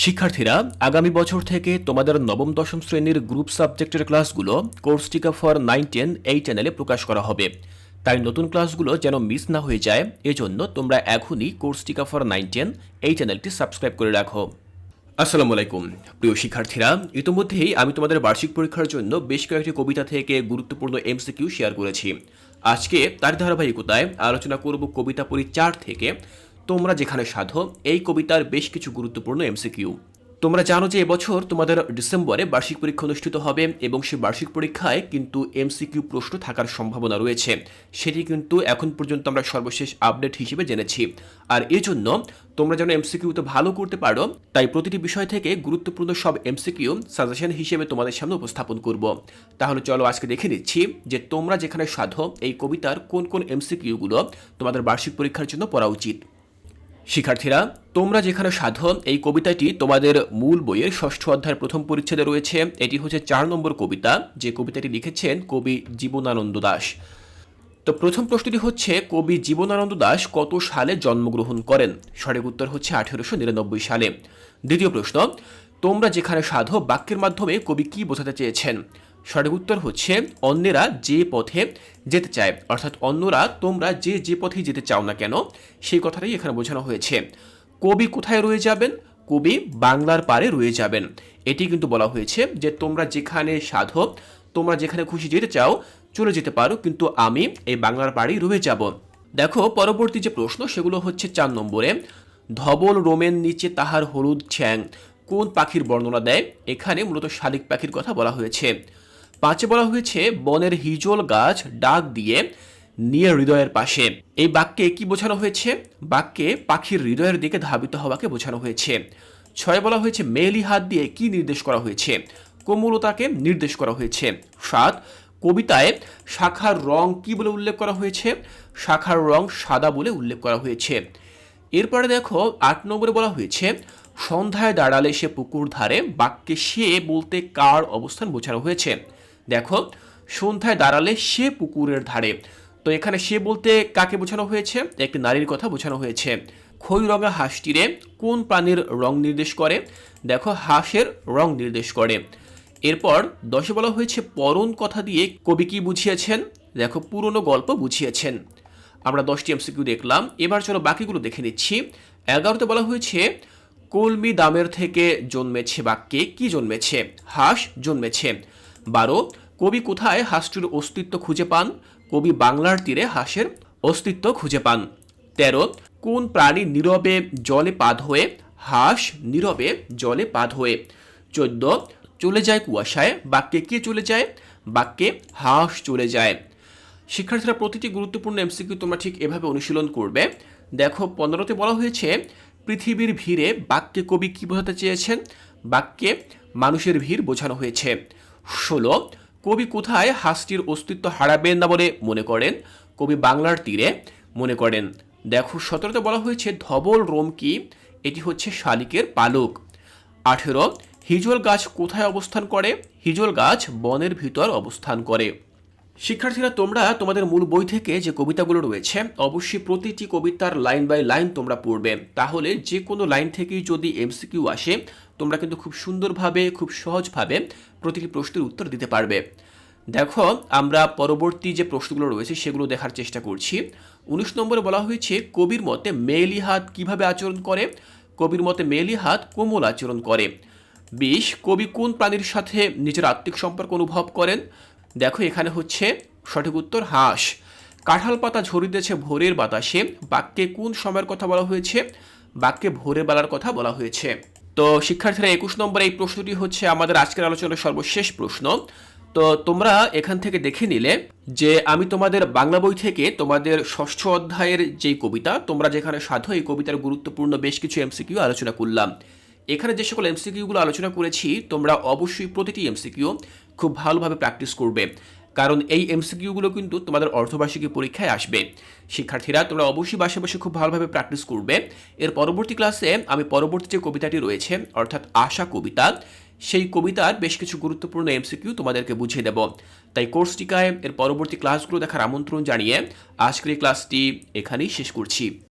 শিক্ষার্থীরা, আগামী বছর থেকে তোমাদের নবম, দশম শ্রেণির গ্রুপ সাবজেক্টের ক্লাসগুলো কোর্স টিকা ফর নাইন, টেন এই চ্যানেলে প্রকাশ করা হবে। তাই নতুন ক্লাসগুলো যেন মিস না হয়ে যায়, এজন্য তোমরা এখনই কোর্স টিকা ফর নাইন, টেন এই চ্যানেলটি সাবস্ক্রাইব করে রাখো। আসসালামু আলাইকুম। প্রিয় শিক্ষার্থীরা, ইতিমধ্যেই আমি তোমাদের বার্ষিক পরীক্ষার জন্য বেশ কয়েকটি কবিতা থেকে গুরুত্বপূর্ণ এমসিকিউ শেয়ার করেছি। আজকে তার ধারাবাহিকতায় আলোচনা করব কবিতা পরি চার থেকে। তোমরা যেখানে সাধো, এই কবিতার বেশ কিছু গুরুত্বপূর্ণ এমসিকিউ। তোমরা জানো যে এবছর তোমাদের ডিসেম্বরে বার্ষিক পরীক্ষা অনুষ্ঠিত হবে এবং সেই বার্ষিক পরীক্ষায় কিন্তু এমসিকিউ প্রশ্ন থাকার সম্ভাবনা রয়েছে। সেটি কিন্তু এখন পর্যন্ত আমরা সর্বশেষ আপডেট হিসেবে জেনেছি। আর এজন্য তোমরা যেন এমসিকিউতে ভালো করতে পারো, তাই প্রতিটি বিষয় থেকে গুরুত্বপূর্ণ সব এমসিকিউ সাজেশন হিসেবে তোমাদের সামনে উপস্থাপন করব। তাহলে চলো আজকে দেখে নিচ্ছি যে তোমরা যেখানে সাধো, এই কবিতার কোন কোন এমসিকিউগুলো তোমাদের বার্ষিক পরীক্ষার জন্য পড়া উচিত। শিক্ষার্থীরা, তোমরা যেখানে সাধন, এই কবিতাটি তোমাদের মূল বইয়ের ষষ্ঠ অধ্যায়ের প্রথম পরিচ্ছেদে রয়েছে। এটি হচ্ছে চার নম্বর কবিতা, যে কবিতাটি লিখেছেন কবি জীবনানন্দ দাস। তো প্রথম প্রশ্নটি হচ্ছে, কবি জীবনানন্দ দাস কত সালে জন্মগ্রহণ করেন? সঠিক উত্তর হচ্ছে আঠেরোশো নিরানব্বই সালে। দ্বিতীয় প্রশ্ন, তোমরা যেখানে সাধো বাক্যের মাধ্যমে কবি কি বোঝাতে চেয়েছেন? সঠিক উত্তর হচ্ছে অন্যেরা যে পথে যেতে চায়। অর্থাৎ অন্যরা, তোমরা যে যে পথে যেতে চাও না কেন, সেই কথাটাই এখানে বোঝানো হয়েছে। কবি কোথায় রয়ে যাবেন? কবি বাংলার পারে রয়ে যাবেন। এটি কিন্তু বলা হয়েছে যে, তোমরা যেখানে সাধো তোমরা যেখানে খুশি যেতে চাও, চলে যেতে পারো, কিন্তু আমি এই বাংলার পাড়েই রয়ে যাব। দেখো, পরবর্তী যে প্রশ্ন, সেগুলো হচ্ছে চার নম্বরে। ধবল রোমেন নিচে তাহার হলুদ ছ্যাং, কোন পাখির বর্ণনা দেয়? এখানে মূলত শালিক পাখির কথা বলা হয়েছে। পাঁচে বলা হয়েছে, বনের হিজল গাছ ডাক দিয়ে নিয়ে হৃদয়ের পাশে। এই বাক্যে কি বোঝানো হয়েছে? বাক্যে পাখির হৃদয়ের দিকে ধাবিত হওয়াকে বোঝানো হয়েছে। ছয় বলা হয়েছে মেলি হাত দিয়ে কি নির্দেশ করা হয়েছে? কোমলতাকে নির্দেশ করা হয়েছে। সাত, কবিতায় শাখার রং কি বলে উল্লেখ করা হয়েছে? শাখার রং সাদা বলে উল্লেখ করা হয়েছে। এরপরে দেখো, আট নম্বরে বলা হয়েছে, সন্ধ্যায় দাঁড়ালে সে পুকুর ধারে, বাক্যে সে বলতে কার অবস্থান বোঝানো হয়েছে? দেখো, সন্ধ্যায় দাঁড়ালে সে পুকুরের ধারে। তো এখানে সে বলতে কাকে বোঝানো হয়েছে? একটি নারীর কথা বোঝানো হয়েছে। খই রঙা হাঁসটিরে কোন প্রাণীর রং নির্দেশ করে? দেখো, হাঁসের রং নির্দেশ করে। এরপর দশে বলা হয়েছে, পরন কথা দিয়ে কবি কি বুঝিয়েছেন? দেখো, পুরনো গল্প বুঝিয়েছেন। আমরা দশটি এমসিকিউ দেখলাম। এবার চলো বাকিগুলো দেখে নিচ্ছি। এগারোতে বলা হয়েছে, কলমি দামের থেকে জন্মেছে বাক্যে কি জন্মেছে? হাঁস জন্মেছে। বারো, কবি কোথায় হাঁসটির অস্তিত্ব খুঁজে পান? কবি বাংলার তীরে হাঁসের অস্তিত্ব খুঁজে পান। তেরো, কোন প্রাণী নীরবে জলে পাদ হয়ে? হাঁস নীরবে জলে পাদ হয়ে। চোদ্দ, চলে যায় কুয়াশায়, বাক্যে কে চলে যায়? বাক্যে হাঁস চলে যায়। শিক্ষার্থীরা প্রতিটি গুরুত্বপূর্ণ এমসিকিউ তোমরা ঠিক এভাবে অনুশীলন করবে। দেখো, পনেরোতে বলা হয়েছে, পৃথিবীর ভিড়ে বাক্যে কবি কী বোঝাতে চেয়েছেন? বাক্যে মানুষের ভিড় বোঝানো হয়েছে। ষোলো, কবি কোথায় হাঁসটির অস্তিত্ব হারাবেন না বলে মনে করেন? কবি বাংলার তীরে মনে করেন, দেখো, সতেরোতে বলা হয়েছে ধবল রোমকি, এটি হচ্ছে শালিকের পালক। আঠেরো, হিজল গাছ কোথায় অবস্থান করে? হিজল গাছ বনের ভিতর অবস্থান করে। শিক্ষার্থীরা, তোমরা তোমাদের মূল বই থেকে যে কবিতাগুলো রয়েছে, অবশ্যই প্রতিটি কবিতার লাইন বাই লাইন তোমরা পড়বে। তাহলে যে কোনো লাইন থেকেই যদি এমসিকিউ আসে, তোমরা কিন্তু খুব সুন্দরভাবে, খুব সহজভাবে প্রতিটি প্রশ্নের উত্তর দিতে পারবে। দেখো, আমরা পরবর্তী যে প্রশ্নগুলো রয়েছে, সেগুলো দেখার চেষ্টা করছি। উনিশ নম্বরে বলা হয়েছে, কবির মতে মেয়েলি হাত কীভাবে আচরণ করে? কবির মতে মেয়েলি হাত কোমল আচরণ করে। বিশ, কবি কোন প্রাণীর সাথে নিজের আত্মিক সম্পর্ক অনুভব করেন? দেখো এখানে হচ্ছে সঠিক উত্তর হাঁস। কাঁঠাল পাতা ঝরিতেছে ভোরের বাতাসে। বাক্যে কোন সময়ের কথা বলা হয়েছে? বাক্যে ভোরের বেলার কথা বলা হয়েছে। তো শিক্ষার্থীরা, একুশ নম্বর এই প্রশ্নটি হচ্ছে আমাদের আজকের আলোচনার সর্বশেষ প্রশ্ন। তো তোমরা এখান থেকে দেখে নিলে যে আমি তোমাদের বাংলা বই থেকে তোমাদের ষষ্ঠ অধ্যায়ের যেই কবিতা, তোমরা যেখানে সাধো, এই কবিতার গুরুত্বপূর্ণ বেশ কিছু এমসিকিউ আলোচনা করলাম। এখানে যে সকল এমসিকিউগুলো আলোচনা করেছি, তোমরা অবশ্যই প্রতিটি এমসিকিউ খুব ভালোভাবে প্র্যাকটিস করবে। কারণ এই এমসিকিউগুলো কিন্তু তোমাদের অর্ধবার্ষিকী পরীক্ষায় আসবে। শিক্ষার্থীরা, তোমরা অবশ্যই বাসে বসে খুব ভালোভাবে প্র্যাকটিস করবে। এর পরবর্তী ক্লাসে আমি পরবর্তী যে কবিতাটি রয়েছে, অর্থাৎ আশা কবিতা, সেই কবিতার বেশ কিছু গুরুত্বপূর্ণ এমসিকিউ তোমাদেরকে বুঝিয়ে দেব। তাই কোর্স টিকায় এর পরবর্তী ক্লাসগুলো দেখার আমন্ত্রণ জানিয়ে আজকের এই ক্লাসটি এখানেই শেষ করছি।